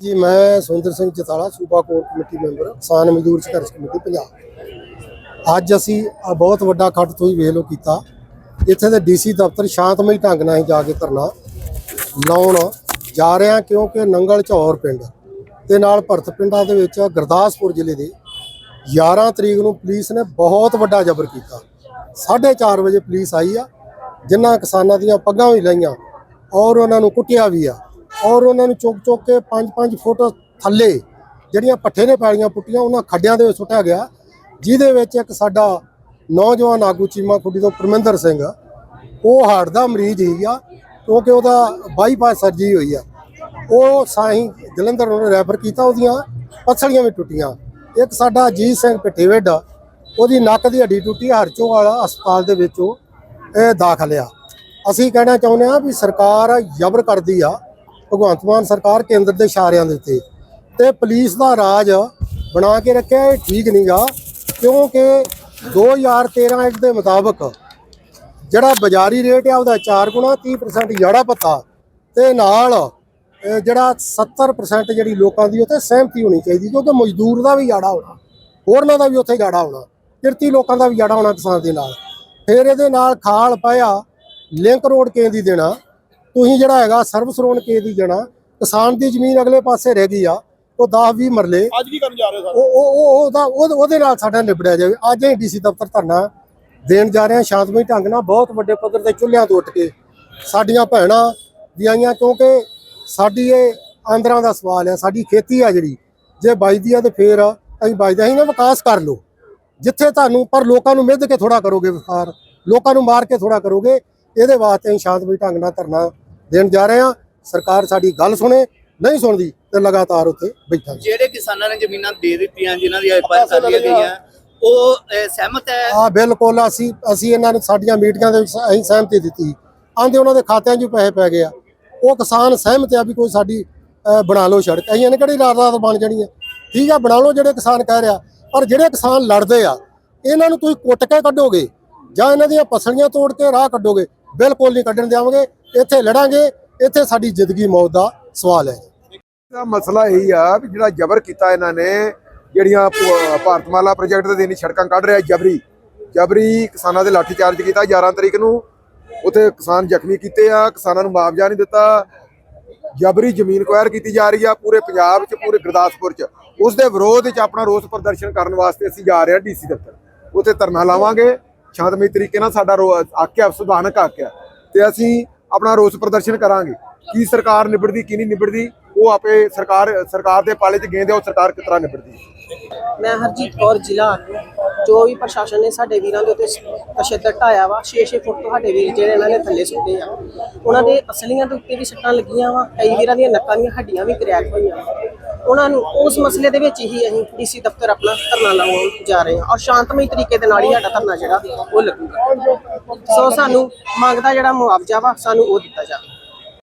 ਜੀ ਮੈਂ ਸੁੰਦਰ ਸਿੰਘ ਚਤਾਲਾ ਸੂਬਾ ਕੋਰ ਕਮੇਟੀ ਮੈਂਬਰ ਕਿਸਾਨ ਮਜ਼ਦੂਰ ਸੰਘਰਸ਼ ਕਮੇਟੀ ਪੰਜਾਬ। ਅੱਜ ਅਸੀਂ ਆ ਬਹੁਤ ਵੱਡਾ ਖੱਟ ਤੁਸੀਂ ਵੇਖ ਲੋ ਕੀਤਾ। ਇੱਥੇ ਦੇ ਡੀਸੀ ਦਫ਼ਤਰ ਸ਼ਾਂਤਮਈ ਢੰਗ ਨਾਲ ਹੀ ਜਾ ਕੇ ਧਰਨਾ ਲਾਉਣ ਜਾ ਰਿਹਾ ਕਿਉਂਕਿ ਨੰਗਲ ਚੌਰ ਪਿੰਡ ਤੇ ਨਾਲ ਭਰਤ ਪਿੰਡਾਂ ਦੇ ਵਿੱਚ ਗੁਰਦਾਸਪੁਰ ਜ਼ਿਲ੍ਹੇ ਦੇ 11 ਤਰੀਕ ਨੂੰ ਪੁਲਿਸ ਨੇ ਬਹੁਤ ਵੱਡਾ ਜ਼ਬਰ ਕੀਤਾ। 4:30 ਵਜੇ ਪੁਲਿਸ ਆਈ ਆ ਜਿਨ੍ਹਾਂ ਕਿਸਾਨਾਂ ਦੀਆਂ ਪੱਗਾਂ ਵੀ ਲਾਈਆਂ ਔਰ ਉਹਨਾਂ ਨੂੰ ਕੁੱਟਿਆ ਵੀ ਆ ਔਰ ਉਹਨਾਂ ਨੂੰ ਚੁੱਕ ਚੁੱਕ ਕੇ 5-5 ਫੁੱਟ ਥੱਲੇ ਜਿਹੜੀਆਂ ਪੱਠੇ ਨੇ ਪੈਲੀਆਂ ਪੁੱਟੀਆਂ, ਉਹਨਾਂ ਖੱਡਿਆਂ ਦੇ ਵਿੱਚ ਸੁੱਟਿਆ ਗਿਆ, ਜਿਹਦੇ ਵਿੱਚ ਇੱਕ ਸਾਡਾ ਨੌਜਵਾਨ ਆਗੂ ਚੀਮਾ ਖੁੱਡੀ ਤੋਂ ਪਰਮਿੰਦਰ ਸਿੰਘ, ਉਹ ਹਾਰਟ ਦਾ ਮਰੀਜ਼ ਹੀ ਆ, ਕਿਉਂਕਿ ਉਹਦਾ ਬਾਈਪਾਸ ਸਰਜਰੀ ਹੋਈ ਆ। ਉਹ ਸਾਹੀਂ ਜਲੰਧਰ ਨੂੰ ਰੈਫਰ ਕੀਤਾ ਉਹਦੀਆਂ ਪਸਲੀਆਂ ਵੀ ਟੁੱਟੀਆਂ। ਇੱਕ ਸਾਡਾ ਅਜੀਤ ਸਿੰਘ ਪਿੱਠੇਵਿੱਡ ਉਹਦੀ ਨੱਕ ਦੀ ਹੱਡੀ ਟੁੱਟੀ, ਹਰਚੋ ਵਾਲਾ ਹਸਪਤਾਲ ਦੇ ਵਿੱਚ ਉਹ ਇਹ ਦਾਖਲ ਆ। ਅਸੀਂ ਕਹਿਣਾ ਚਾਹੁੰਦੇ ਆ ਵੀ ਸਰਕਾਰ ਜ਼ਬਰ ਕਰਦੀ ਆ, ਭਗਵੰਤ ਮਾਨ ਸਰਕਾਰ ਕੇਂਦਰ ਦੇ ਇਸ਼ਾਰਿਆਂ ਦੇ ਉੱਤੇ। ਤੇ ਪੁਲਿਸ ਦਾ ਰਾਜ ਬਣਾ ਕੇ ਰੱਖਿਆ, ਇਹ ਠੀਕ ਨਹੀਂਗਾ ਕਿਉਂਕਿ 2013 ਐਕਟ ਦੇ ਮੁਤਾਬਕ ਜਿਹੜਾ ਬਾਜ਼ਾਰੀ ਰੇਟ ਆ, ਉਹਦਾ 4 ਗੁਣਾ 30% ਜੜਾ ਪੱਤਾ ਤੇ ਨਾਲ ਜਿਹੜਾ 70% ਜਿਹੜੀ ਲੋਕਾਂ ਦੀ ਉੱਤੇ ਸਹਿਮਤੀ ਹੋਣੀ ਚਾਹੀਦੀ ਕਿਉਂਕਿ ਮਜ਼ਦੂਰ ਦਾ ਵੀ ਜਾੜਾ ਹੋਣਾ ਹੋਰਨਾਂ ਦਾ ਵੀ ਉੱਥੇ ਜਾੜਾ ਹੋਣਾ ਕਿਰਤੀ ਲੋਕਾਂ ਦਾ ਵੀ ਜਾੜਾ ਹੋਣਾ ਕਿਸਾਨ ਦੇ ਨਾਲ। ਫਿਰ ਇਹਦੇ ਨਾਲ ਖਾਲ ਪਾਇਆ ਲਿੰਕ ਰੋਡ ਕੇ ਦੀ ਦੇਣਾ ਤੁਸੀਂ ਜਿਹੜਾ ਹੈਗਾ ਸਰਵਿਸ ਰੋਡ ਕੇ ਦੀ ਦੇਣਾ ਕਿਸਾਨ ਦੀ ਜ਼ਮੀਨ ਅਗਲੇ ਪਾਸੇ ਰਹਿ ਗਈ ਆ ਉਹ 10 20 ਮਰਲੇ ਅੱਜ ਕੀ ਕਰਨ ਜਾ ਰਹੇ ਸਰ? ਉਹ ਉਹ ਉਹ ਉਹਦਾ ਉਹਦੇ ਨਾਲ ਸਾਡਾ ਨਿਬੜਿਆ ਜਾਵੇ। ਅੱਜ ਅਸੀਂ ਡੀਸੀ ਦਫ਼ਤਰ ਧਰਨਾ ਦੇਣ ਜਾ ਰਹੇ ਹਾਂ ਸ਼ਾਂਤਮਈ ਢੰਗ ਨਾਲ ਬਹੁਤ ਵੱਡੇ ਪੱਧਰ ਤੇ ਚੁੱਲ੍ਹਿਆਂ ਤੋਂ ਉੱਠ ਕੇ ਸਾਡੀਆਂ ਭੈਣਾਂ ਵੀ ਆਈਆਂ ਕਿਉਂਕਿ ਸਾਡੀ ਇਹ ਆਂਦਰਾਂ ਦਾ ਸਵਾਲ ਹੈ ਸਾਡੀ ਖੇਤੀ ਆ ਜਿਹੜੀ ਜੇ ਬਚਦੀ ਆ ਤੇ ਫੇਰ ਅਸੀਂ ਬਚਦੇ ਅਸੀਂ ਨਾ ਵਿਕਾਸ ਕਰ ਲਓ। ਜਿੱਥੇ ਤੁਹਾਨੂੰ ਪਰ ਲੋਕਾਂ ਨੂੰ ਮਿੱਧ ਕੇ ਥੋੜਾ ਕਰੋਗੇ ਵਿਕਾਰ ਲੋਕਾਂ ਨੂੰ ਮਾਰ ਕੇ ਥੋੜਾ ਕਰੋਗੇ ਇਹਦੇ ਵਾਸਤੇ ਅਸੀਂ ਸ਼ਾਂਤਮਈ ਢੰਗ ਨਾਲ ਧਰਨਾ ਦੇਣ ਜਾ ਰਹੇ ਹਾਂ। ਸਰਕਾਰ ਸਾਡੀ ਗੱਲ ਸੁਣੇ ਨਹੀਂ ਸੁਣਦੀ ਤੇ ਲਗਾਤਾਰ ਉੱਥੇ ਬੈਠਾਂਗੇ ਜਿਹੜੇ ਕਿਸਾਨਾਂ ਨੇ ਜ਼ਮੀਨਾਂ ਦੇ ਦਿੱਤੀਆਂ ਜਿਨ੍ਹਾਂ ਦੀ ਐਫਆਈਆਰ ਕਰ ਲਈਆਂ ਗਈਆਂ ਉਹ ਸਹਿਮਤ ਹੈ? ਆ ਬਿਲਕੁਲ ਅਸੀਂ ਅਸੀਂ ਇਹਨਾਂ ਨੇ ਸਾਡੀਆਂ ਮੀਟਿੰਗਾਂ ਦੇ ਵਿੱਚ ਅਸੀਂ ਸਹਿਮਤੀ ਦਿੱਤੀ। ਆਂਦੇ ਉਹਨਾਂ ਦੇ ਖਾਤਿਆਂ 'ਚ ਪੈਸੇ ਪੈ ਗਏ ਆ। ਉਹ ਕਿਸਾਨ ਸਹਿਮਤ ਆ ਵੀ ਕੋਈ ਸਾਡੀ ਬਣਾ ਲਓ ਸੜਕ। ਅਸੀਂ ਨੇ ਕਿਹੜੀ ਰਾਤ ਰਾਤ ਬਣ ਜਾਣੀ ਹੈ ਠੀਕ ਆ, ਬਣਾ ਲਓ ਜਿਹੜੇ ਕਿਸਾਨ ਕਹਿ ਰਿਹਾ। ਪਰ ਜਿਹੜੇ ਕਿਸਾਨ ਲੜਦੇ ਆ, ਇਹਨਾਂ ਨੂੰ ਤੁਸੀਂ ਕੁੱਟ ਕੇ ਕੱਢੋਗੇ ਜਾਂ ਇਹਨਾਂ ਦੀਆਂ ਪਸਲੀਆਂ ਤੋੜ ਕੇ ਰਾਹ ਕੱਢੋਗੇ, ਬਿਲਕੁਲ ਨਹੀਂ ਕੱਢਣ ਦੇਵਾਂਗੇ ਇੱਥੇ ਲੜਾਂਗੇ, ਇੱਥੇ ਸਾਡੀ ਜ਼ਿੰਦਗੀ ਮੌਤ ਦਾ ਸਵਾਲ ਹੈ। ਦਾ ਮਸਲਾ ਇਹੀ ਆ ਵੀ ਜਿਹੜਾ ਜ਼ਬਰ ਕੀਤਾ ਇਹਨਾਂ ਨੇ, ਜਿਹੜੀਆਂ ਭ- ਭਾਰਤਮਾਲਾ ਪ੍ਰੋਜੈਕਟ ਦੇ ਦੇਣੀ ਸੜਕਾਂ ਕੱਢ ਰਿਹਾ ਜਬਰੀ। ਜਬਰੀ ਕਿਸਾਨਾਂ ਦੇ ਲਾਠੀ ਚਾਰਜ ਕੀਤਾ 11 ਤਰੀਕ ਨੂੰ ਉੱਥੇ ਕਿਸਾਨ ਜ਼ਖਮੀ ਕੀਤੇ ਆ, ਕਿਸਾਨਾਂ ਨੂੰ ਮੁਆਵਜ਼ਾ ਨਹੀਂ ਦਿੱਤਾ। ਜਬਰੀ ਜ਼ਮੀਨ ਕੁਐਰ ਕੀਤੀ ਜਾ ਰਹੀ ਆ ਪੂਰੇ ਪੰਜਾਬ 'ਚ, ਪੂਰੇ ਗੁਰਦਾਸਪੁਰ 'ਚ। ਉਸ ਦੇ ਵਿਰੋਧ 'ਚ ਆਪਣਾ ਰੋਸ ਪ੍ਰਦਰਸ਼ਨ ਕਰਨ ਵਾਸਤੇ ਅਸੀਂ ਜਾ ਰਹੇ ਹਾਂ ਡੀਸੀ ਦਫ਼ਤਰ। ਉੱਥੇ ਧਰਨਾ ਲਾਵਾਂਗੇ। ਸ਼ਾਂਤਮਈ ਤਰੀਕੇ ਨਾਲ ਸਾਡਾ ਰੋ- ਆਕਿਆ ਸੁਭਾਨਕ ਆਕਿਆ ਤੇ ਅਸੀਂ ਆਪਣਾ ਰੋਸ ਪ੍ਰਦਰਸ਼ਨ ਕਰਾਂਗੇ। ਕੀ ਸਰਕਾਰ ਨਿਬੜਦੀ, ਕੀ ਨਹੀਂ ਨਿਬੜਦੀ? ਉਹ ਆਪੇ ਸਰਕਾਰ ਸਰਕਾਰ ਦੇ ਪਾਲੇ 'ਚ ਗੇਂਦੇ ਉਹ ਸਰਕਾਰ ਕਿਸ ਤਰ੍ਹਾਂ ਨਿਬੜਦੀ ਮੈਂ ਹਰਜੀਤ ਕੌਰ ਜ਼ਿਲ੍ਹਾ, ਜੋ ਵੀ ਪ੍ਰਸ਼ਾਸਨ ਨੇ ਸਾਡੇ ਵੀਰਾਂ ਦੇ ਉੱਤੇ ਤਸ਼ੱਦਦ ਢਾਇਆ ਵਾ 6-6 ਫੁੱਟ ਤੋਂ ਸਾਡੇ ਵੀਰ ਜਿਹੜੇ ਇਹਨਾਂ ਨੇ ਥੱਲੇ ਸੁੱਟੇ ਆ। ਉਹਨਾਂ ਦੇ ਅਸਲੀਆਂ ਦੇ ਉੱਤੇ ਵੀ ਸੱਟਾਂ ਲੱਗੀਆਂ ਵਾ, ਕਈ ਵੀਰਾਂ ਦੀਆਂ ਨੱਕਾਂ ਦੀਆਂ ਹੱਡੀਆਂ ਵੀ ਕਰੈਕ ਹੋਈਆਂ ਵਾ। ਉਹਨਾਂ ਨੂੰ ਉਸ ਮਸਲੇ ਦੇ ਵਿੱਚ ਹੀ ਅਸੀਂ ਡੀਸੀ ਦਫ਼ਤਰ ਆਪਣਾ ਧਰਨਾ ਲਾਉਣ ਜਾ ਰਹੇ ਹਾਂ। ਔਰ ਸ਼ਾਂਤਮਈ ਤਰੀਕੇ ਦੇ ਨਾਲ ਹੀ ਸਾਡਾ ਧਰਨਾ ਜਿਹੜਾ ਉਹ ਲੱਗੂਗਾ। ਸੋ ਸਾਨੂੰ ਮੰਗਦਾ ਜਿਹੜਾ ਮੁਆਵਜ਼ਾ ਵਾ, ਸਾਨੂੰ ਉਹ ਦਿੱਤਾ ਜਾਵੇ।